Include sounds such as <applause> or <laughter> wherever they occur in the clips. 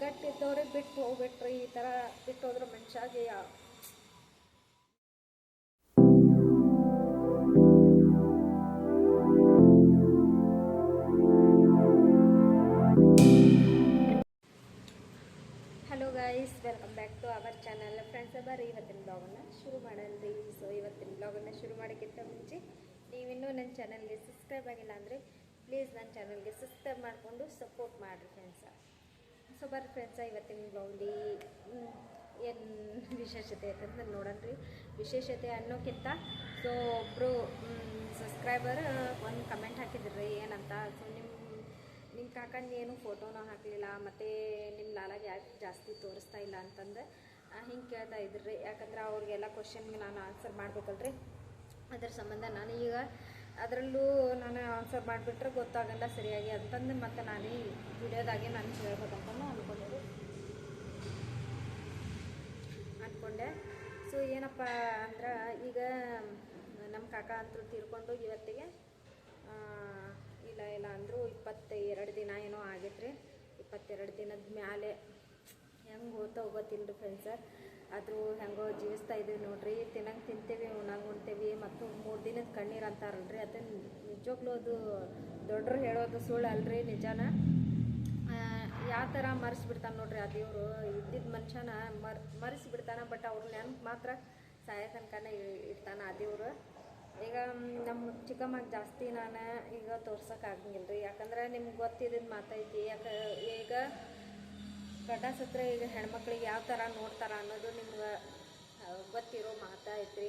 ಗಟ್ಟಿದ್ದವ್ರೆ ಬಿಟ್ಟು ಹೋಗ್ಬಿಟ್ರಿ, ಈ ಥರ ಬಿಟ್ಟು ಹೋದ್ರೆ ಮನುಷ್ಯಾಗೆ hello guys welcome back to our channel friends ಬರ್ರಿ ಇವತ್ತಿನ ಬ್ಲಾಗನ್ನು ಶುರು ಮಾಡಲ್ರಿ ಸೊ ಇವತ್ತಿನ ಬ್ಲಾಗನ್ನು ಶುರು ಮಾಡೋಕ್ಕಿಂತ ಮುಂಚೆ ನೀವಿನ್ನೂ ನನ್ನ ಚಾನಲ್ಗೆ ಸಬ್ಸ್ಕ್ರೈಬ್ ಆಗಿಲ್ಲ ಅಂದರೆ ಪ್ಲೀಸ್ ನನ್ನ ಚಾನಲ್ಗೆ ಸಬ್ಸ್ಕ್ರೈಬ್ ಮಾಡಿಕೊಂಡು ಸಪೋರ್ಟ್ ಮಾಡಿರಿ ಫ್ರೆಂಡ್ಸ ಸೊ ಬರ್ರಿ ಫ್ರೆಂಡ್ಸ ಇವತ್ತಿನ ಬ್ಲೌಲಿ ಏನು ವಿಶೇಷತೆ ಐತೆ ಅಂತ ರೀ. ವಿಶೇಷತೆ ಅನ್ನೋಕ್ಕಿಂತ ಸೊ ಒಬ್ಬರು ಸಬ್ಸ್ಕ್ರೈಬರ್ ಒಂದು ಕಮೆಂಟ್ ಹಾಕಿದ್ರಿ ಏನಂತ. ಸೊ ನಿಮ್ಮ ನಿಮ್ಮ ಕಾಕಂದು ಏನು ಫೋಟೋನೂ ಹಾಕಲಿಲ್ಲ, ಮತ್ತು ನಿಮ್ಮ ಲಾಲಾಗೆ ಯಾಕೆ ಜಾಸ್ತಿ ತೋರಿಸ್ತಾ ಇಲ್ಲ ಅಂತಂದು ಹಿಂಗೆ ಕೇಳ್ತಾ ಇದ್ರಿ. ಯಾಕಂದ್ರೆ ಅವ್ರಿಗೆಲ್ಲ ಕ್ವಶನ್ಗೆ ನಾನು ಆನ್ಸರ್ ಮಾಡಬೇಕಲ್ರಿ. ಅದ್ರ ಸಂಬಂಧ ನಾನು ಈಗ ಅದರಲ್ಲೂ ನಾನು ಆನ್ಸರ್ ಮಾಡಿಬಿಟ್ರೆ ಗೊತ್ತಾಗಲ್ಲ ಸರಿಯಾಗಿ ಅಂತಂದು ಮತ್ತೆ ನಾನು ಈ ವಿಡಿಯೋದಾಗೆ ನಾನು ಹೇಳ್ಬೇಕಂತಂದು ಅಂದ್ಕೊಂಡಿದ್ದೆ ಅಂದ್ಕೊಂಡೆ. ಸೊ ಏನಪ್ಪ ಅಂದ್ರೆ ಈಗ ನಮ್ಮ ಕಾಕ ಅಂತೂ ತೀರ್ಕೊಂಡು ಇವತ್ತಿಗೆ ಇಲ್ಲ ಇಲ್ಲ ಅಂದರೂ ಇಪ್ಪತ್ತೆರಡು ದಿನ ಏನೋ ಆಗೈತ್ರಿ. ಇಪ್ಪತ್ತೆರಡು ದಿನದ ಮ್ಯಾಲೆ ಹೆಂಗೆ ಹೋಗ್ತಾ ಗೊತ್ತಿಲ್ಲ ರೀ ಫ್ರೆಂಡ್ಸ ಆದರೂ ಹೆಂಗೋ ಜೀವಿಸ್ತಾ ಇದ್ದೀವಿ ನೋಡ್ರಿ. ತಿನ್ನಂಗೆ ತಿಂತೀವಿ, ಉಣ್ಣಂಗೆ ಉಣ್ತೀವಿ ಮತ್ತು ಮೂರು ದಿನದ ಕಣ್ಣೀರು ಅಂತಾರಲ್ರಿ. ಅದನ್ನು ನಿಜವಾಗ್ಲೂ ಅದು ದೊಡ್ಡರು ಹೇಳೋದು ಸುಳ್ಳು ಅಲ್ರಿ ನಿಜಾನ. ಯಾವ ಥರ ಮರೆಸ್ಬಿಡ್ತಾನೆ ನೋಡ್ರಿ ಆ ದೇವರು. ಇದ್ದಿದ್ದ ಮನುಷ್ಯನ ಮರ್, ಮರೆಸ್ಬಿಡ್ತಾನೆ ಬಟ್ ಅವ್ರ ನೆನಪು ಮಾತ್ರ ಸಾಯ ತನಕನೇ ಇರ್ತಾನೆ ಆ ದೇವರು. ಈಗ ನಮ್ಮ ಚಿಕ್ಕಮ್ಮಗೆ ಜಾಸ್ತಿ ನಾನು ಈಗ ತೋರ್ಸೋಕ್ಕಾಗಂಗಿಲ್ಲ ರೀ ಯಾಕಂದ್ರೆ ನಿಮ್ಗೆ ಗೊತ್ತಿದ್ದಿದ್ದು ಮಾತೈತಿ. ಯಾಕೆ, ಈಗ ಗಂಡ ಸತ್ರ ಈಗ ಹೆಣ್ಮಕ್ಳಿಗೆ ಯಾವ ಥರ ನೋಡ್ತಾರ ಅನ್ನೋದು ನಿಮ್ಗೆ ಗೊತ್ತಿರೋ ಗೊತ್ತಿರೋ ಮಾತೈತ್ರಿ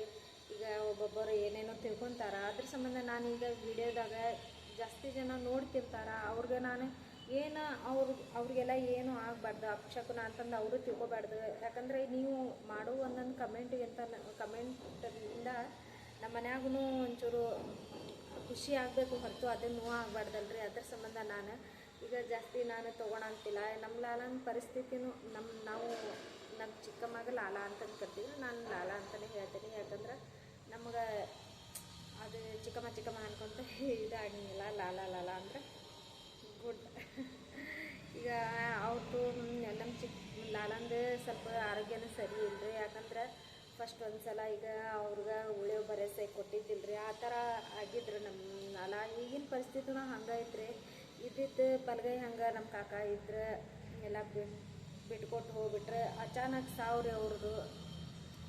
ಈಗ ಒಬ್ಬೊಬ್ಬರು ಏನೇನೋ ತಿಳ್ಕೊತಾರ. ಅದ್ರ ಸಂಬಂಧ ನಾನೀಗ ವಿಡಿಯೋದಾಗ ಜಾಸ್ತಿ ಜನ ನೋಡ್ತಿರ್ತಾರ ಅವ್ರಿಗೆ ನಾನು ಏನು ಅವ್ರ, ಅವ್ರಿಗೆಲ್ಲ ಏನು ಆಗಬಾರ್ದು, ಅಪಶಕುನ ಅಂತಂದು ಅವರು ತಿಳ್ಕೊಬಾರ್ದು. ಯಾಕಂದರೆ ನೀವು ಮಾಡೋ ಒಂದೊಂದು ಕಮೆಂಟಿಗಿಂತ ಕಮೆಂಟಿಂದ ನಮ್ಮ ಮನ್ಯಾಗೂ ಒಂಚೂರು ಖುಷಿ ಆಗಬೇಕು ಹೊರತು ಅದು ನೋವು ಆಗಬಾರ್ದಲ್ರಿ. ಅದ್ರ ಸಂಬಂಧ ನಾನು ಈಗ ಜಾಸ್ತಿ ನಾನು ತೊಗೊಳಂತಿಲ್ಲ ನಮ್ಮ ಲಾಲನ ಪರಿಸ್ಥಿತಿನೂ ನಮ್ಮ ನಾವು ನಮ್ಮ ಚಿಕ್ಕಮ್ಮಗ ಲಾಲ ಅಂತ ಕರ್ತೀವಿ. ನಾನು ಲಾಲ ಅಂತಲೇ ಹೇಳ್ತೀನಿ. ಯಾಕಂದ್ರೆ ನಮ್ಗೆ ಅದು ಚಿಕ್ಕಮ್ಮ ಚಿಕ್ಕಮ್ಮ ಅನ್ಕೊಂತ ಇದಾಗಂಗಿಲ್ಲ ಲಾಲ ಲಾಲ ಅಂದರೆ ಗುಡ್. ಈಗ ಅವ್ರದ್ದು ನಮ್ಮ ಚಿಕ್ಕ ಲಾಲಂದು ಸ್ವಲ್ಪ ಆರೋಗ್ಯನೂ ಸರಿ ಇಲ್ಲರಿ ಯಾಕಂದ್ರೆ ಫಸ್ಟ್ ಒಂದು ಸಲ ಈಗ ಅವ್ರಿಗೆ ಉಳಿಯೋ ಭರವಸೆ ಕೊಟ್ಟಿದ್ದಿಲ್ಲ ರೀ ಆ ಥರ ಆಗಿದ್ರು ನಮ್ಮ ಲಾಲ. ಈಗಿನ ಪರಿಸ್ಥಿತಿನೂ ಹಂಗೆ ಐತ್ರಿ ಇದ್ದಿದ್ದು ಬಲಗೈ ಹಂಗೆ ನಮ್ಮ ಕಾಕ ಇದ್ರೆ ಎಲ್ಲ ಬಿಟ್ಟು ಬಿಟ್ಕೊಟ್ಟು ಹೋಗ್ಬಿಟ್ರೆ ಅಚಾನಕ್ ಸಾವ್ರಿ ಅವ್ರದ್ದು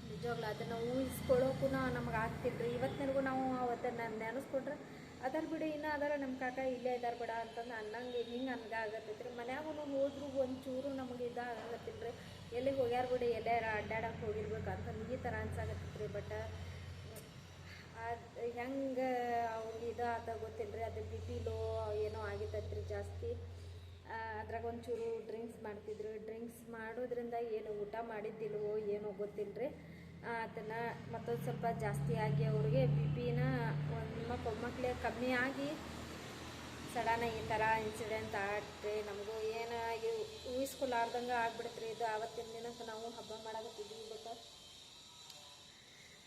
ನಿಜವಾಗ್ಲೂ ಅದನ್ನು ಊಹಿಸ್ಕೊಳ್ಳೋಕ್ಕೂ ನಮ್ಗೆ ಆಗ್ತಿಲ್ರಿ. ರೀ ಇವತ್ತಿನವರೆಗೂ ನಾವು ಅವತ್ತನ್ನು ನೆನೆಸ್ಕೊಂಡ್ರೆ ಅದರ ಬಿಡಿ, ಇನ್ನೂ ಅದರ ನಮ್ಮ ಕಾಕ ಇಲ್ಲೇ ಇದ್ದಾರೆ ಬಿಡ ಅಂತಂದು ಅನ್ನಂಗೆ ಹಿಂಗೆ ಅನ್ಗ ಆಗತ್ತೈತ್ರಿ. ಮನ್ಯಾಗೂ ಹೋದ್ರು ಒಂಚೂರು ನಮಗೆ ಇದಾಗತ್ತಿಲ್ಲ ರೀ ಎಲ್ಲಿಗೆ ಹೋಗ್ಯಾರ ಬಿಡಿ, ಎಲ್ಲಾರ ಅಡ್ಡಾಡಕ್ಕೆ ಹೋಗಿರ್ಬೇಕು ಅಂತಂದು ಈ ಥರ ಅನ್ಸಾಗತ್ತೈತ್ರಿ. ಬಟ್ ಅದು ಹೆಂಗೆ ಅವ್ರಿಗೆ ಇದು ಆತ ಗೊತ್ತಿಲ್ಲ ರೀ ಅದು ಬಿ ಪಿ ಲೋ ಏನೋ ಆಗಿತ್ತೈತೆ ರೀ ಜಾಸ್ತಿ ಅದ್ರಾಗ ಒಂಚೂರು ಡ್ರಿಂಕ್ಸ್ ಮಾಡ್ತಿದ್ರು. ಡ್ರಿಂಕ್ಸ್ ಮಾಡೋದ್ರಿಂದ ಏನು ಊಟ ಮಾಡಿದ್ದಿಲ್ವೋ ಏನೋ ಗೊತ್ತಿಲ್ಲ ರೀ ಅದನ್ನು ಮತ್ತೊಂದು ಸ್ವಲ್ಪ ಜಾಸ್ತಿ ಆಗಿ ಅವ್ರಿಗೆ ಬಿ ಪಿನ ಒಂದು ಮಕ್ಕ ಮಕ್ಕಳೇ ಕಮ್ಮಿ ಆಗಿ ಸಡನ್ ಈ ಥರ ಇನ್ಸಿಡೆಂಟ್ ಆಡ್ರಿ ನಮಗೂ ಏನು ಊಹಿಸ್ಕೊಲಾರ್ದಂಗೆ ಆಗ್ಬಿಡ್ತ್ರಿ ಇದು. ಆವತ್ತಿನ ದಿನಕ್ಕೆ ನಾವು ಹಬ್ಬ ಮಾಡಕತ್ತಿದ್ವಿ ಬಟ್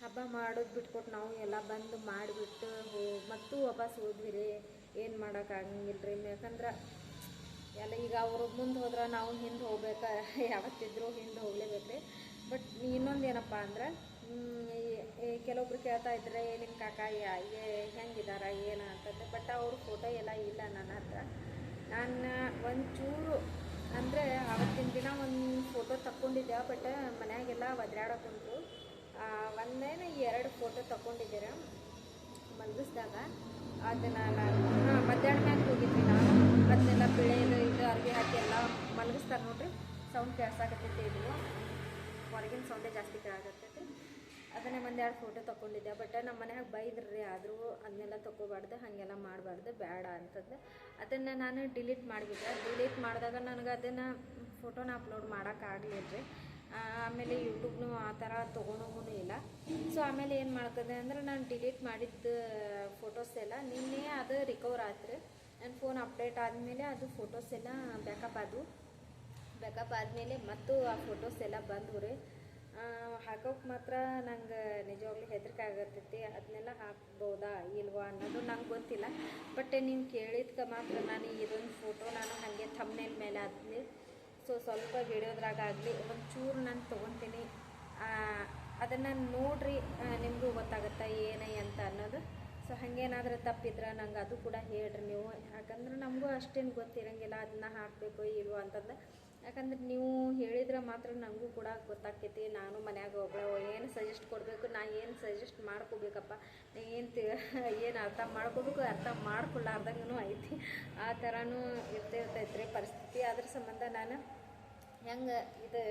ಹಬ್ಬ ಮಾಡೋದು ಬಿಟ್ಕೊಟ್ಟು ನಾವು ಎಲ್ಲ ಬಂದು ಮಾಡಿಬಿಟ್ಟು ಹೋ, ಮತ್ತು ವಾಪಸ್ ಹೋದ್ವಿ ರೀ ಏನು ಮಾಡೋಕ್ಕಾಗಂಗಿಲ್ಲ ರೀ ಯಾಕಂದ್ರೆ ಎಲ್ಲ ಈಗ ಅವರು ಮುಂದೆ ಹೋದ್ರೆ ನಾವು ಹಿಂದೆ ಹೋಗ್ಬೇಕು, <laughs> ಯಾವತ್ತಿದ್ರೂ ಹಿಂದೆ ಹೋಗ್ಲೇಬೇಕು ರೀ ಬಟ್ ಇನ್ನೊಂದು ಏನಪ್ಪ ಅಂದ್ರೆ ಕೆಲವೊಬ್ರು ಕೇಳ್ತಾ ಇದ್ರೆ ನಿಮ್ಮ ಕಾಕ, ಯಾ- ಏ- ಹೆಂಗಿದಾರ, ಏನು? ಅಂತಂದ್ರೆ, ಬಟ್ ಅವ್ರ ಫೋಟೋ ಎಲ್ಲ ಇಲ್ಲ ನನ್ನ ಹತ್ರ. ನಾನು ಒಂಚೂರು, ಅಂದರೆ ಆವತ್ತಿನ ದಿನ ಒಂದು ಫೋಟೋ ತಕ್ಕೊಂಡಿದ್ದೆ, ಬಟ್ ಮನೆಯಾಗೆಲ್ಲ ಒದ್ರಾಡಕ್ಕುಂಟು ಒಂದೇನು ಎರಡು ಫೋಟೋ ತಗೊಂಡಿದ್ದೀರ? ಮಲಗಿಸ್ದಾಗ ಅದನ್ನು ನಾನು ಮಧ್ಯಾಹ್ನ ಮ್ಯಾಲೆ ಹೋಗಿದ್ವಿ ನಾನು. ಅದನ್ನೆಲ್ಲ ಬಿಳೆದು ಇದು, ಅರ್ವಿ ಹಾಕಿ ಎಲ್ಲ ಮಲಗಿಸ್ತಾರೆ ನೋಡ್ರಿ ಸೌಂಡ್ ಕೇಳ್ಸಾಕತ್ತೈತಿ ಇದು. ಹೊರಗಿನ ಸೌಂಡೇ ಜಾಸ್ತಿ ಕೇಳಾಕತ್ತೈತಿ ಅದನ್ನೇ ಒಂದೆರಡು ಫೋಟೋ ತೊಗೊಂಡಿದ್ದೆ. ಬಟ್ ನಮ್ಮ ಮನ್ಯಾಗ ಬೈದ್ರಿ, ಆದರೂ ಅದನ್ನೆಲ್ಲ ತೊಗೋಬಾರ್ದು, ಹಾಗೆಲ್ಲ ಮಾಡಬಾರ್ದು, ಬೇಡ ಅಂತಂದು. ಅದನ್ನು ನಾನು ಡಿಲೀಟ್ ಮಾಡಿಬಿಟ್ಟೆ. ಡಿಲೀಟ್ ಮಾಡಿದಾಗ ನನಗೆ ಅದನ್ನು ಫೋಟೋನ ಅಪ್ಲೋಡ್ ಮಾಡೋಕ್ಕಾಗಲಿಲ್ಲ ರೀ ಆಮೇಲೆ ಯೂಟ್ಯೂಬ್ನು ಆ ಥರ ತೊಗೊಳೋಗೂ ಇಲ್ಲ. ಸೊ ಆಮೇಲೆ ಏನು ಮಾಡ್ತದೆ ಅಂದ್ರೆ ನಾನು ಡಿಲೀಟ್ ಮಾಡಿದ್ದ ಫೋಟೋಸ್ ಎಲ್ಲ ನಿನ್ನೆ ಅದು ರಿಕವರ್ ಆಯ್ತು ನನ್ನ ಫೋನ್ ಅಪ್ಡೇಟ್ ಆದಮೇಲೆ ಅದು ಫೋಟೋಸ್ ಎಲ್ಲ ಬ್ಯಾಕಪ್ ಆದವು. ಬ್ಯಾಕಪ್ ಆದಮೇಲೆ ಮತ್ತು ಆ ಫೋಟೋಸ್ ಎಲ್ಲ ಬಂದವು ರೀ. ಹಾಕೋಕೆ ಮಾತ್ರ ನಂಗೆ ನಿಜವಾಗ್ಲೂ ಹೆದರಿಕೆ ಆಗತ್ತೈತಿ. ಅದನ್ನೆಲ್ಲ ಹಾಕ್ಬೋದಾ ಇಲ್ವಾ ಅನ್ನೋದು ನಂಗೆ ಗೊತ್ತಿಲ್ಲ. ಬಟ್ ನೀವು ಕೇಳಿದ್ಕೆ ಮಾತ್ರ ನಾನು ಇದೊಂದು ಫೋಟೋ ನಾನು ಹಾಗೆ ಥಮ್ನೇಲ್ ಮೇಲೆ ಹಾಕ್ಲಿ ಸೊ ಸ್ವಲ್ಪ ಹಿಡಿಯೋದ್ರಾಗಲಿ ಆಗಲಿ ಒಂಚೂರು ನಾನು ತೊಗೊತೀನಿ. ಅದನ್ನು ನೋಡ್ರಿ ನಿಮಗೂ ಗೊತ್ತಾಗುತ್ತೆ ಏನೇ ಅಂತ ಅನ್ನೋದು. ಸೊ ಹಾಗೇನಾದ್ರೂ ತಪ್ಪಿದ್ರೆ ನಂಗೆ ಅದು ಕೂಡ ಹೇಳ್ರಿ ನೀವು. ಯಾಕಂದ್ರೆ ನಮಗೂ ಅಷ್ಟೇನು ಗೊತ್ತಿರಂಗಿಲ್ಲ ಅದನ್ನ ಹಾಕಬೇಕು ಇಲ್ವೋ ಅಂತಂದು ಯಾಕಂದ್ರೆ ನೀವು ಹೇಳಿದ್ರೆ ಮಾತ್ರ ನನಗೂ ಕೂಡ ಗೊತ್ತಾಗ್ತೈತಿ. ನಾನು ಮನ್ಯಾಗ ಒಬ್ಬಳು ಏನು ಸಜೆಸ್ಟ್ ಕೊಡಬೇಕು, ನಾ ಏನು ಸಜೆಸ್ಟ್ ಮಾಡ್ಕೋಬೇಕಪ್ಪ? ಏನು ಏನು ಅರ್ಥ ಮಾಡ್ಕೋಬೇಕು, ಅರ್ಥ ಮಾಡ್ಕೊಳ್ಳಾರ್ದಂಗೂ ಐತಿ. ಆ ಥರನೂ ಇರ್ತಿರ್ತೈತ್ರಿ ಪರಿಸ್ಥಿತಿ. ಅದ್ರ ಸಂಬಂಧ ನಾನು ಹೆಂಗೆ ಇದು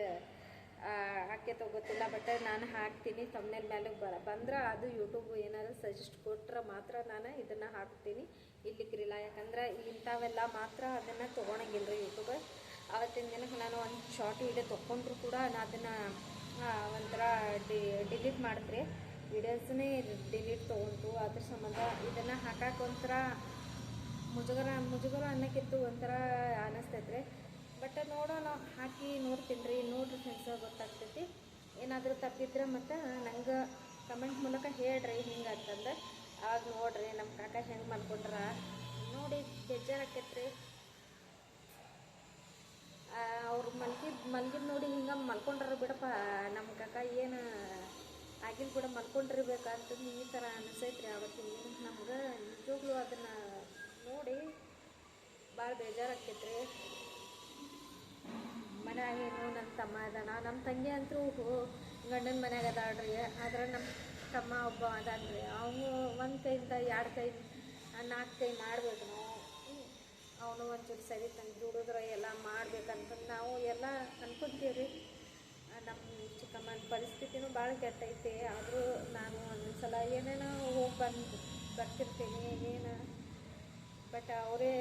ಹಾಕೈತೋ ಗೊತ್ತಿಲ್ಲ ಬಟ್ ನಾನು ಹಾಕ್ತೀನಿ. ತಮ್ಮನೇಲಿ ಮೇಲೆ ಬರ ಬಂದ್ರೆ ಅದು ಯೂಟ್ಯೂಬ್ ಏನಾದ್ರು ಸಜೆಸ್ಟ್ ಕೊಟ್ರೆ ಮಾತ್ರ ನಾನು ಇದನ್ನು ಹಾಕ್ತೀನಿ. ಇಲ್ಲಿಕ್ಕಿರಿಲ್ಲ ಯಾಕಂದ್ರೆ ಇಂಥವೆಲ್ಲ ಮಾತ್ರ ಅದನ್ನು ತೊಗೊಳಂಗಿಲ್ಲ ರೀ ಅವತ್ತಿನ ದಿನಕ್ಕೆ ನಾನು ಒಂದು ಶಾರ್ಟ್ ವೀಡಿಯೋ ತೊಗೊಂಡ್ರು ಕೂಡ ನಾನು ಅದನ್ನು ಒಂಥರ ಡಿ ಡಿಲೀಟ್ ಮಾಡಿದ್ರೆ. ವೀಡಿಯೋಸನ್ನೇ ಡಿಲೀಟ್ ತೊಗೊಂಡು ಅದ್ರ ಸಂಬಂಧ ಇದನ್ನು ಹಾಕಕ್ಕೆ ಒಂಥರ ಮುಜುಗರ ಮುಜುಗರ ಅನ್ನೋಕ್ಕಿತ್ತು ಒಂಥರ ಅನ್ನಿಸ್ತೈತ್ರಿ ಬಟ್ ನೋಡೋಣ, ಹಾಕಿ ನೋಡ್ತೀನಿ ರೀ. ನೋಡ್ರಿ ಫ್ರೆಂಡ್ಸ್ ಗೊತ್ತಾಗ್ತೈತಿ. ಏನಾದರೂ ತಪ್ಪಿದ್ರೆ ಮತ್ತು ನಂಗೆ ಕಮೆಂಟ್ ಮೂಲಕ ಹೇಳ್ರಿ ಹಿಂಗೆ ಅಂತಂದು. ಆಗ ನೋಡ್ರಿ ನಮ್ಮ ಕಾಕ ಹೆಂಗೆ ಮಾಡ್ಕೊಂಡ್ರ. ನೋಡಿ ಬೇಜಾರಾಕೈತ್ರಿ. ಅವ್ರು ಮಲ್ಗಿದ್ ಮಲ್ಗಿದ್ ನೋಡಿ ಹಿಂಗೆ ಮಲ್ಕೊಂಡ್ರ ಬಿಡಪ್ಪ ನಮ್ಮ ಕಾಕ ಏನು ಆಗಿಲ್ಲ ಕೂಡ ಮಲ್ಕೊಂಡಿರ್ಬೇಕಂತಂದು ಈ ಥರ ಅನಿಸೈತ್ರಿ ದಿನಕ್ಕೆ ನಮ್ಗೆ ನಿಜವಾಗ್ಲೂ ಅದನ್ನು ನೋಡಿ ಭಾಳ ಬೇಜಾರಾಕೈತ್ರಿ ಮನ್ಯಾಗ ಏನು ನನ್ನ ತಮ್ಮ ಅದಾನ ನಮ್ಮ ತಂಗಿ ಅಂತೂ ಗಂಡನ ಮನ್ಯಾಗ ಅದಾಳ್ರಿ. ಆದ್ರೆ ನಮ್ಮ ತಮ್ಮ ಒಬ್ಬ ಅದಾನ್ರಿ. ಅವನು ಒಂದು ಕೈಯಿಂದ ಎರಡು ಕೈ ನಾಲ್ಕು ಕೈ ಮಾಡ್ಬೇಕು ನಾವು ಅವನು ಒಂಚೂರು ಸರಿ ತಂದು ದುಡಿದ್ರೆ ಎಲ್ಲ ಮಾಡ್ಬೇಕಂತಂದು ನಾವು ಎಲ್ಲ ಅನ್ಕೊಂತೀವಿ ರೀ ನಮ್ಮ ಚಿಕ್ಕಮ್ಮನ ಪರಿಸ್ಥಿತಿನೂ ಭಾಳ ಕೆಟ್ಟೈತಿ. ಆದರೂ ನಾನು ಒಂದೊಂದ್ಸಲ ಏನೇನೋ ಹೋಗಿ ಬಂದು ಬರ್ತಿರ್ತೀನಿ, ಏನು. ಬಟ್ ಅವರೇ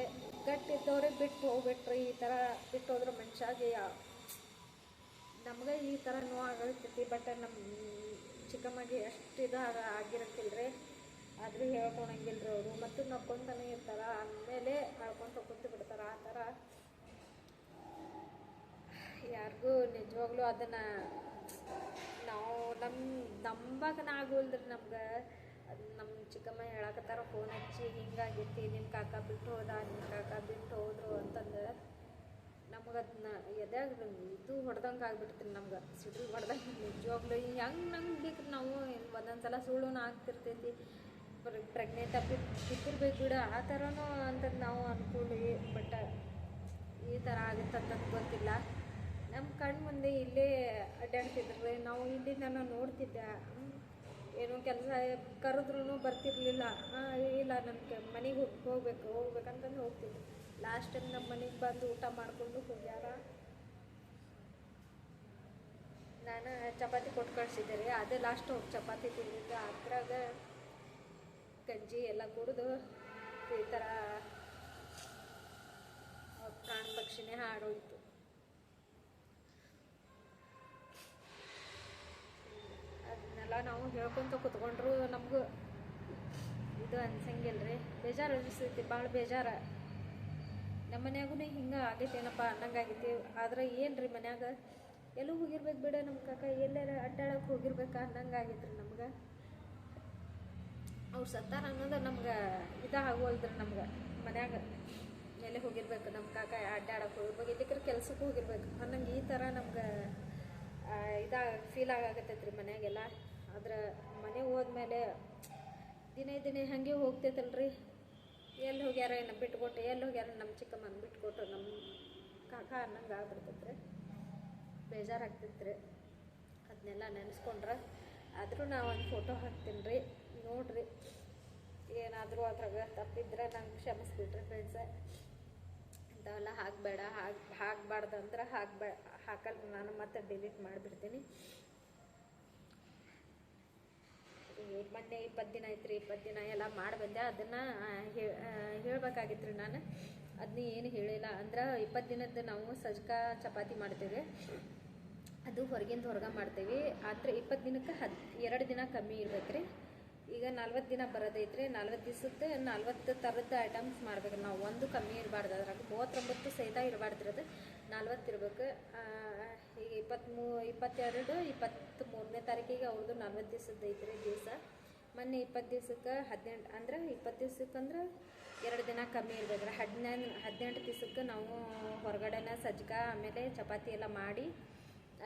ಗಟ್ಟಿದ್ದವರೇ ಬಿಟ್ಟು ಹೋಗ್ಬಿಟ್ರಿ, ಈ ಥರ ಬಿಟ್ಟು ಹೋದ್ರೆ ಮನುಷ್ಯಾಗೆ ನಮಗೆ ಈ ಥರ ನೋವಾಗೈತಿ ಬಟ್ ನಮ್ಮ ಚಿಕ್ಕಮ್ಮಗೆ ಎಷ್ಟು ಇದು ಆಗಿರತ್ತಿಲ್ಲ ರೀ ಆದರೂ ಹೇಳ್ಕೊಳಂಗಿಲ್ಲ ರೀ ಅವರು. ಮತ್ತು ನಕ್ಕೊಂತಾನೆ ಇರ್ತಾರೆ ಆಮೇಲೆ ಆಡ್ಕೊಂತ ಕೂತು ಬಿಡ್ತಾರೆ ಆ ಥರ. ಯಾರಿಗೂ ನಿಜವಾಗ್ಲೂ ಅದನ್ನು ನಾವು ನಮ್ಮ ನಂಬಕನ ಆಗೋಲ್ದ್ರಿ ನಮ್ಗೆ. ಅದು ನಮ್ಮ ಚಿಕ್ಕಮ್ಮ ಹೇಳಕತ್ತಾರ, ಫೋನ್ ಹಚ್ಚಿ ಹಿಂಗಾಗೈತಿ ನಿಮ್ಮ ಕಾಕ ಬಿಟ್ಟು ಹೋದ ನಿಮ್ಮ ಕಾಕ ಬಿಟ್ಟು ಹೋದ್ರು ಅಂತಂದು. ನಮ್ಗೆ ಅದನ್ನ ಎದ್ಯಾಗ ಇದು ಹೊಡೆದಂಗೆ ಆಗ್ಬಿಡ್ತೀರಿ ನಮ್ಗೆ. ಸಿಡಿಲ್ ಹೊಡೆದಂಗೆ ನಿಜವಾಗ್ಲೂ ಹೆಂಗೆ ನಂಗೆ ಬೇಕು ನಾವು. ಒಂದೊಂದು ಸಲ ಸುಳ್ಳು ಆಗ್ತಿರ್ತೈತಿ ಪ್ರೆಗ್ನೆಂಟ್ ಆಗಿ ಬಿಟ್ಟಿರ್ಬೇಕು ಬಿಡು. ಆ ಥರನೂ ಅಂತಂದು ನಾವು ಅನ್ಕೊಳ್ಳಿ ಬಟ್ ಈ ಥರ ಆಗುತ್ತೆ ಅಂತ ಗೊತ್ತಿಲ್ಲ. ನಮ್ಮ ಕಣ್ಣು ಮುಂದೆ ಇಲ್ಲೇ ಅಡ್ಡಾಡ್ತಿದ್ರು ನಾವು ಇಲ್ಲಿ ನಾನು ನೋಡ್ತಿದ್ದೆ. ಏನು ಕೆಲಸ ಕರೆದ್ರೂ ಬರ್ತಿರ್ಲಿಲ್ಲ. ಇಲ್ಲ ನನಗೆ ಮನೆಗೆ ಹೋಗಿ, ಹೋಗ್ಬೇಕು, ಹೋಗ್ಬೇಕಂತಂದು ಹೋಗ್ತಿದ್ದೆ. ಲಾಸ್ಟ್ ಟೈಮ್ ನಮ್ಮ ಮನೆಗೆ ಬಂದು ಊಟ ಮಾಡಿಕೊಂಡು ಹೋಗ್ಯಾರ. ನಾನು ಚಪಾತಿ ಕೊಟ್ಟು ಕಳಿಸಿದ್ದೆ ರೀ. ಅದೇ ಲಾಸ್ಟ್ ಹೋಗಿ ಚಪಾತಿ ತಿಂದಿದ್ದೆ. ಅದ್ರಾಗ ಗಂಜಿ ಎಲ್ಲ ಕುಡಿದು ಈ ಥರ ಪ್ರಾಣ ಪಕ್ಷಿನೇ ಹಾಡೋಯ್ತು. ಅದನ್ನೆಲ್ಲ ನಾವು ಹೇಳ್ಕೊತ ಕುತ್ಕೊಂಡ್ರು ನಮಗೂ ಇದು ಅನ್ಸಂಗಿಲ್ಲ ರೀ ಬೇಜಾರು ಅನಿಸ್ತೈತಿ ಭಾಳ ಬೇಜಾರ. ನಮ್ಮ ಮನ್ಯಾಗೂ ಹಿಂಗೆ ಆಗೈತೇನಪ್ಪ ಅನ್ನಂಗಾಗೈತಿ. ಆದ್ರೆ ಏನು ರೀ ಮನ್ಯಾಗ? ಎಲ್ಲೂ ಹೋಗಿರ್ಬೇಕು ಬಿಡ ನಮ್ಮ ಕಾಕ, ಎಲ್ಲೆಲ್ಲ ಅಡ್ಡಾಡಕ್ಕೆ ಹೋಗಿರ್ಬೇಕಾ ಅನ್ನಂಗೆ ಆಗೈತ್ರಿ ನಮ್ಗೆ. ಅವ್ರು ಸತ್ತಾರ ಅನ್ನೋದು ನಮ್ಗೆ ಇದಾಗೋಲ್ದ್ರಿ ನಮ್ಗೆ ಮನ್ಯಾಗ ಮೇಲೆ ಹೋಗಿರ್ಬೇಕು ನಮ್ಮ ಕಾಕ ಅಡ್ಡಾಡಕ್ಕೆ ಹೋಗಿರ್ಬೇಕು ಇದಕ್ಕೆ ಕೆಲ್ಸಕ್ಕೆ ಹೋಗಿರ್ಬೇಕು. ಅನ್ನಂಗೆ ಈ ಥರ ನಮ್ಗೆ ಇದಾಗ ಫೀಲ್ ಆಗಾಕತ್ತೈತೆ ರೀ ಮನ್ಯಾಗೆಲ್ಲ. ಆದ್ರೆ ಮನೆ ಹೋದ್ಮೇಲೆ ದಿನೇ ದಿನೇ ಹಾಗೆ ಹೋಗ್ತೈತಲ್ರಿ. ಎಲ್ಲಿ ಹೋಗ್ಯಾರ ಏನು ಬಿಟ್ಕೊಟ್ಟು ಎಲ್ಲಿ ಹೋಗ್ಯಾರ ನಮ್ಮ ಚಿಕ್ಕಮ್ಮನ ಬಿಟ್ಕೊಟ್ಟು ನಮ್ಮ ಕಾಕ ಅನ್ನಂಗೆ ಆಗ್ಬಿಡ್ತೈತ್ರಿ. ಬೇಜಾರಾಗ್ತೈತ್ರಿ. ಅದನ್ನೆಲ್ಲ ನೆನೆಸ್ಕೊಂಡ್ರೆ ಆದರೂ ಒಂದು ಫೋಟೋ ಹಾಕ್ತೀನಿ ರೀ ನೋಡ್ರಿ. ಏನಾದರೂ ಅದ್ರಾಗ ತಪ್ಪಿದ್ರೆ ನಂಗೆ ಕ್ಷಮಿಸ್ಬಿಟ್ರಿ ಫ್ರೆಂಡ್ಸ ಇಂಥವೆಲ್ಲ ಹಾಕಬೇಡ ಹಾಕಿ ಹಾಕ್ಬಾರ್ದು ಅಂದ್ರೆ ಹಾಕ್ಬೇ ಹಾಕಲ್ಲ ನಾನು ಮತ್ತೆ ಡಿಲೀಟ್ ಮಾಡಿಬಿಡ್ತೀನಿ. ಮೊನ್ನೆ ಇಪ್ಪತ್ತು ದಿನ ಐತ್ರಿ ಇಪ್ಪತ್ತು ದಿನ ಎಲ್ಲ ಮಾಡಿ ಬಂದೆ ಅದನ್ನು ಹೇಳಬೇಕಾಗಿತ್ತು ನಾನು. ಅದನ್ನ ಏನು ಹೇಳಿಲ್ಲ, ಅಂದ್ರೆ ಇಪ್ಪತ್ತು ದಿನದ್ದು ನಾವು ಸಜ್ಕ ಚಪಾತಿ ಮಾಡ್ತೇವೆ. ಅದು ಹೊರಗಿಂದ ಹೊರಗೆ ಮಾಡ್ತೇವೆ. ಆದರೆ ಇಪ್ಪತ್ತು ದಿನಕ್ಕೆ ಹದ್, ಎರಡು ದಿನ ಕಮ್ಮಿ ಇರ್ಬೇಕು ರೀ ಈಗ ನಲ್ವತ್ತು ದಿನ ಬರೋದೈತ್ರಿ, ನಲ್ವತ್ತು ದಿವಸದ್ದು ನಲ್ವತ್ತು ಥರದ ಐಟಮ್ಸ್ ಮಾಡ್ಬೇಕು. ನಾವು ಒಂದು ಕಮ್ಮಿ ಇರಬಾರ್ದು ಅದ್ರಾಗ. ಮೂವತ್ತೊಂಬತ್ತು ಸಹಿತ ಇರಬಾರ್ದು ರೀ ಅದು. ನಲ್ವತ್ತು ಇರಬೇಕು. ಈಗ ಇಪ್ಪತ್ತ್ಮೂ ಇಪ್ಪತ್ತೆರಡು ಇಪ್ಪತ್ತ್ ಮೂರನೇ ತಾರೀಕಿಗೆ ಅವ್ರದ್ದು ನಲ್ವತ್ತು ದಿವ್ಸದ್ದು ಐತ್ರಿ ದಿವಸ. ಮೊನ್ನೆ ಇಪ್ಪತ್ತು ದಿವ್ಸಕ್ಕೆ ಹದಿನೆಂಟು, ಅಂದ್ರೆ ಇಪ್ಪತ್ತು ದಿವ್ಸಕ್ಕಂದ್ರೆ ಎರಡು ದಿನ ಕಮ್ಮಿ ಇರ್ಬೇಕ್ರಿ. ಹದಿನೈದು, ಹದಿನೆಂಟು ದಿವ್ಸಕ್ಕೆ ನಾವು ಹೊರಗಡೆನ ಸಜ್ಕ, ಆಮೇಲೆ ಚಪಾತಿ ಎಲ್ಲ ಮಾಡಿ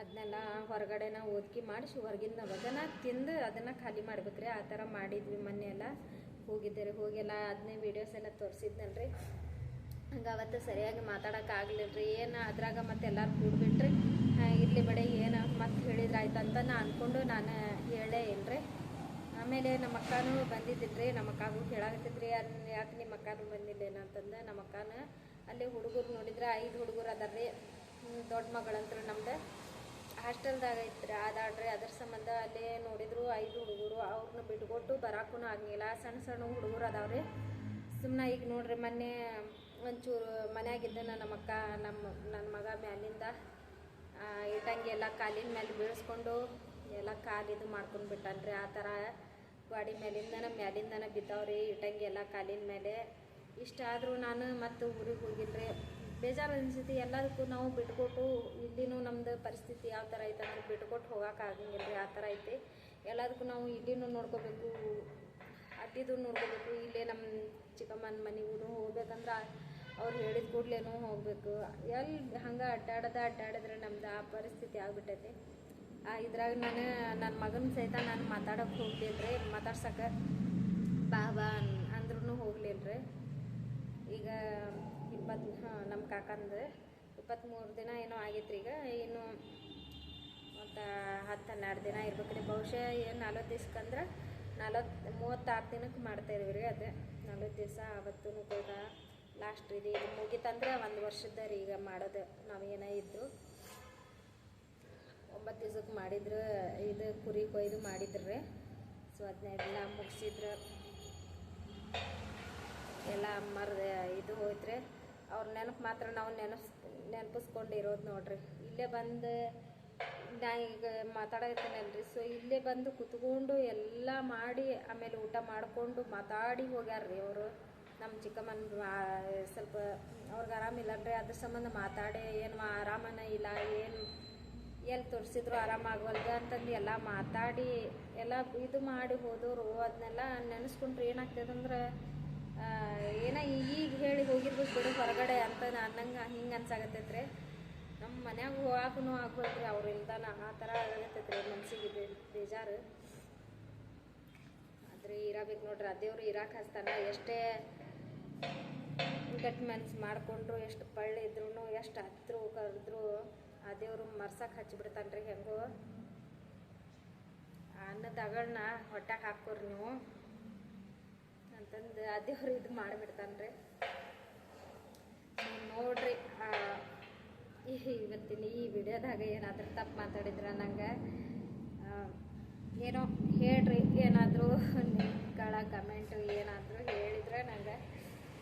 ಅದನ್ನೆಲ್ಲ ಹೊರಗಡೆನ ಓದ್ಕಿ ಮಾಡಿಸಿ ಹೊರಗಿಂದ ಅದನ್ನು ತಿಂದು ಅದನ್ನು ಖಾಲಿ ಮಾಡ್ಬೇಕ್ರಿ ಆ ಥರ ಮಾಡಿದ್ವಿ ಮೊನ್ನೆ ಎಲ್ಲ. ಹೋಗಿದ್ದೆ ರೀ ಹೋಗೆಲ್ಲ ಅದನ್ನೇ ವೀಡಿಯೋಸ್ ಎಲ್ಲ ತೋರಿಸಿದ್ನಲ್ರಿ. ಹಂಗೆ ಅವತ್ತು ಸರಿಯಾಗಿ ಮಾತಾಡೋಕ್ಕಾಗಲಿಲ್ಲ ರೀ ಏನು ಅದ್ರಾಗ ಮತ್ತೆ ಎಲ್ಲರೂ ಕೂಡ್ಬಿಟ್ರಿ ಇರಲಿ ಬಡೆ, ಏನು ಮತ್ತೆ ಹೇಳಿದ್ರೆ ಆಯ್ತ ಅಂತ ನಾ ಅಂದ್ಕೊಂಡು ನಾನು ಹೇಳೇ ಇಲ್ರಿ. ಆಮೇಲೆ ನಮ್ಮ ಅಕ್ಕನೂ ಬಂದಿದ್ದಿಲ್ರಿ, ನಮ್ಮ ಅಕ್ಕಗೂ ಅನ್ ಯಾಕೆ ನಿಮ್ಮ ಅಕ್ಕನೂ ಬಂದಿಲ್ಲೇನ ಅಂತಂದು. ನಮ್ಮ ಅಕ್ಕನ ಅಲ್ಲಿ ಹುಡುಗರು ನೋಡಿದ್ರೆ, ಐದು ಹುಡುಗರು ಅದಾರ್ರಿ. ದೊಡ್ಡ ಮಗಳಂತ್ರ ನಮ್ದು. ಹಾಸ್ಟೆಲ್ದಾಗ ಐತ್ರಿ ಅದಾಡ್ರಿ ಅದ್ರ ಸಂಬಂಧ ಅಲ್ಲೇ ನೋಡಿದ್ರು ಐದು ಹುಡುಗರು ಅವ್ರನ್ನ ಬಿಟ್ಕೊಟ್ಟು ಬರಾಕೂ ಆಗಂಗಿಲ್ಲ ಸಣ್ಣ ಸಣ್ಣ ಹುಡುಗರು ಅದಾವ್ರಿ. ಸುಮ್ಮನೆ ಈಗ ನೋಡ್ರಿ ಮೊನ್ನೆ ಒಂಚೂರು ಮನೆಯಾಗಿದ್ದ ನಮ್ಮ ಅಕ್ಕ ನಮ್ಮ ನನ್ನ ಮಗ ಮ್ಯಾಲಿಂದ ಇಟ್ಟಂಗೆ ಎಲ್ಲ ಕಾಲಿನ ಮೇಲೆ ಬೀಳಿಸ್ಕೊಂಡು ಎಲ್ಲ ಕಾಲಿದು ಮಾಡ್ಕೊಂಡು ಬಿಟ್ಟಾನ್ರಿ. ಆ ಥರ ಗಾಡಿ ಮೇಲಿಂದನ ಮ್ಯಾಲಿಂದನ ಬಿದ್ದಾವ್ರಿ, ಇಟ್ಟಂಗೆ ಎಲ್ಲ ಕಾಲಿನ ಮೇಲೆ ಇಷ್ಟಾದರೂ ನಾನು ಮತ್ತು ಊರಿಗೆ ಹೋಗಿಲ್ರಿ. ಬೇಜಾರು ಅನಿಸ್ತೈತಿ ಎಲ್ಲದಕ್ಕೂ ನಾವು ಬಿಟ್ಕೊಟ್ಟು ಇಲ್ಲಿನೂ ನಮ್ದು ಪರಿಸ್ಥಿತಿ ಯಾವ ಥರ ಐತೆ ಅಂದ್ರೆ ಬಿಟ್ಕೊಟ್ಟು ಹೋಗಕ್ಕೆ ಆಗಂಗಿಲ್ಲ ರೀ ಆ ಥರ ಐತೆ. ಎಲ್ಲದಕ್ಕೂ ನಾವು ಇಲ್ಲಿನೂ ನೋಡ್ಕೋಬೇಕು ಅತ್ತಿದು ನೋಡ್ಕೋಬೇಕು, ಇಲ್ಲೇ ನಮ್ಮ ಚಿಕ್ಕಮ್ಮನ ಮನೆಗೂ ಹೋಗ್ಬೇಕಂದ್ರೆ ಅವ್ರು ಹೇಳಿದ ಕೂಡಲೇನೂ ಹೋಗಬೇಕು. ಎಲ್ಲಿ ಹಂಗೆ ಅಡ್ಡಾಡದ ಅಡ್ಡಾಡಿದ್ರೆ ನಮ್ದು ಆ ಪರಿಸ್ಥಿತಿ ಆಗ್ಬಿಟ್ಟೈತಿ. ಆ ಇದ್ರಾಗ ನಾನು, ನನ್ನ ಮಗನ ಸಹಿತ ನಾನು ಮಾತಾಡೋಕೆ ಹೋಗ್ಲಿಲ್ರಿ ಮಾತಾಡ್ಸಕ್ಕೆ ಬಾ ಬಾ ಅಂದ್ರೂ ಹೋಗ್ಲಿಲ್ಲ ರೀ ಈಗ ಇಪ್ಪತ್ತು ಹಾಂ ನಮ್ಮ ಕಾಕಂದು. ಇಪ್ಪತ್ತ್ಮೂರು ದಿನ ಏನೋ ಆಗೈತ್ರಿ ಈಗ. ಇನ್ನು ಮತ್ತು ಹತ್ತು ಹನ್ನೆರಡು ದಿನ ಇರ್ಬೇಕು ರೀ ಬಹುಶಃ ಏನು ನಲ್ವತ್ತು ದಿವ್ಸಕ್ಕಂದ್ರೆ ನಲ್ವತ್ತು ಮೂವತ್ತಾರು ದಿನಕ್ಕೆ ಮಾಡ್ತಾ ರೀ ಅದು. ನಲ್ವತ್ತು ದಿವಸ ಅವತ್ತೂ ಕೂಡ ಲಾಸ್ಟ್ ಇದು ಈಗ ಮುಗಿತಂದ್ರೆ ಒಂದು ವರ್ಷದ ರೀ ಈಗ ಮಾಡೋದು. ನಾವೇನೇ ಇದ್ದು. ಒಂಬತ್ತು ದಿವ್ಸಕ್ಕೆ ಮಾಡಿದ್ರೆ ಇದು ಕುರಿ ಕೊಯ್ದು ಮಾಡಿದ್ರಿ. ರೀ ಸೊ ಅದನ್ನೆಲ್ಲ ಮುಗಿಸಿದ್ರು. ಎಲ್ಲ ಮರದ ಇದು ಹೋಯ್ತ್ರಿ. ಅವ್ರ ನೆನಪು ಮಾತ್ರ ನಾವು ನೆನಪಿಸ್ ನೆನಪಿಸ್ಕೊಂಡಿರೋದು ನೋಡ್ರಿ. ಇಲ್ಲೇ ಬಂದು ನಾ ಈಗ ಮಾತಾಡತ್ತೇನಲ್ರಿ ಸೊ ಇಲ್ಲೇ ಬಂದು ಕುತ್ಕೊಂಡು ಎಲ್ಲ ಮಾಡಿ, ಆಮೇಲೆ ಊಟ ಮಾಡಿಕೊಂಡು ಮಾತಾಡಿ ಹೋಗ್ಯಾರ್ರಿ ಅವರು. ನಮ್ಮ ಚಿಕ್ಕಮ್ಮನ ಸ್ವಲ್ಪ ಅವ್ರಿಗೆ ರೀ ಅದ್ರ ಸಂಬಂಧ ಮಾತಾಡಿ, ಏನು ಆರಾಮನ ಇಲ್ಲ, ಏನು ಎಲ್ಲಿ ತೋರಿಸಿದ್ರು ಆರಾಮಾಗವಲ್ದು ಅಂತಂದು ಎಲ್ಲ ಮಾತಾಡಿ, ಎಲ್ಲ ಇದು ಮಾಡಿ ಹೋದವರು ಅದನ್ನೆಲ್ಲ ನೆನೆಸ್ಕೊಂಡ್ರೆ ಏನಾಗ್ತದಂದ್ರೆ ಏನೋ ಈಗ ಹೇಳಿ ಹೋಗಿರ್ಬೇಕು ಬಿಡು ಹೊರಗಡೆ ಅಂತ ಅನ್ನಂಗ ಹಿಂಗೆ ಅನ್ಸಾಗತ್ತೈತ್ರಿ ನಮ್ಮ ಮನ್ಯಾಗ ಹೋಗಾಕೂ ಆಗ್ಬೋದ್ರಿ ಅವ್ರು ಇಲ್ದಾನ, ಆ ಥರ ಆಗತ್ತೈತ್ರಿ ಮನ್ಸಿಗೆ ಬೇಜಾರು. ಆದ್ರೆ ಇರಬೇಕು ನೋಡ್ರಿ, ಆ ದೇವ್ರು ಇರಾಕ್ ಹಚ್ತಾನ, ಎಷ್ಟೇ ಗಟ್ಟಿ ಮನ್ಸು ಮಾಡಿಕೊಂಡ್ರು, ಎಷ್ಟು ಪಳ್ಳಿ ಇದ್ರು ಎಷ್ಟು ಹತ್ರ ಕರೆದ್ರು, ಆ ದೇವ್ರು ಮರ್ಸಕ್ಕೆ ಹಚ್ಚಿಬಿಡ್ತಾನ್ರಿ ಹೆಂಗೋ. ಅನ್ನದ ಅಗಳನ್ನ ಹೊಟ್ಯಾಗ ಹಾಕೋರಿ ನೀವು. ಅಂತಂದು ಆ ದೇವ್ರು ಇದು ಮಾಡಿಬಿಡ್ತಾನ್ರಿ. ನೋಡ್ರಿ ಇವತ್ತಿನ ಈ ವಿಡಿಯೋದಾಗ ಏನಾದರೂ ತಪ್ಪು ಮಾತಾಡಿದ್ರೆ ನಂಗೆ? ಏನೋ ಹೇಳ್ರಿ, ಏನಾದರೂ ನಿಮ್ಗಳ ಕಮೆಂಟು ಏನಾದರೂ ಹೇಳಿದ್ರೆ ನಂಗೆ.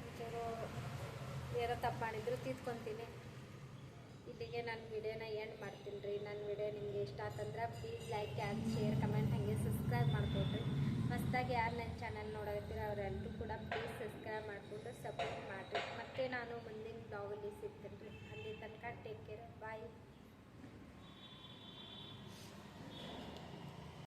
ಒಂಚೂರು ಏನೋ ತಪ್ಪು ಮಾಡಿದ್ರು ತಿದ್ಕೊತೀನಿ. ಇಲ್ಲಿಗೆ ನನ್ನ ವಿಡಿಯೋನ ಎಂಡ್ ಮಾಡ್ತೀನಿ ರೀ. ನನ್ನ ವಿಡಿಯೋ ನಿಮಗೆ ಇಷ್ಟ ಆತಂದ್ರೆ please like and share, comment, ಹಾಗೆ ಸಬ್ಸ್ಕ್ರೈಬ್ ಮಾಡ್ಕೊಡ್ರಿ ಹೊಸ್ದಾಗಿ ಯಾರು ನನ್ನ ಚಾನಲ್ ನೋಡಕತ್ತೀರ ಅವರೆಲ್ಲರೂ ಕೂಡ ಪ್ಲೀಸ್ ಸಬ್ಸ್ಕ್ರೈಬ್ ಮಾಡಿಕೊಂಡು ಸಪೋರ್ಟ್ ಮಾಡಿರಿ. ಮತ್ತೆ ನಾನು ಮುಂದಿನ ಬ್ಲಾಗಲ್ಲಿ ಸಿಗ್ತೀನಿ ರೀ ಅಲ್ಲಿ ತನಕ ಟೇಕ್ ಕೇರ್ ಬಾಯ್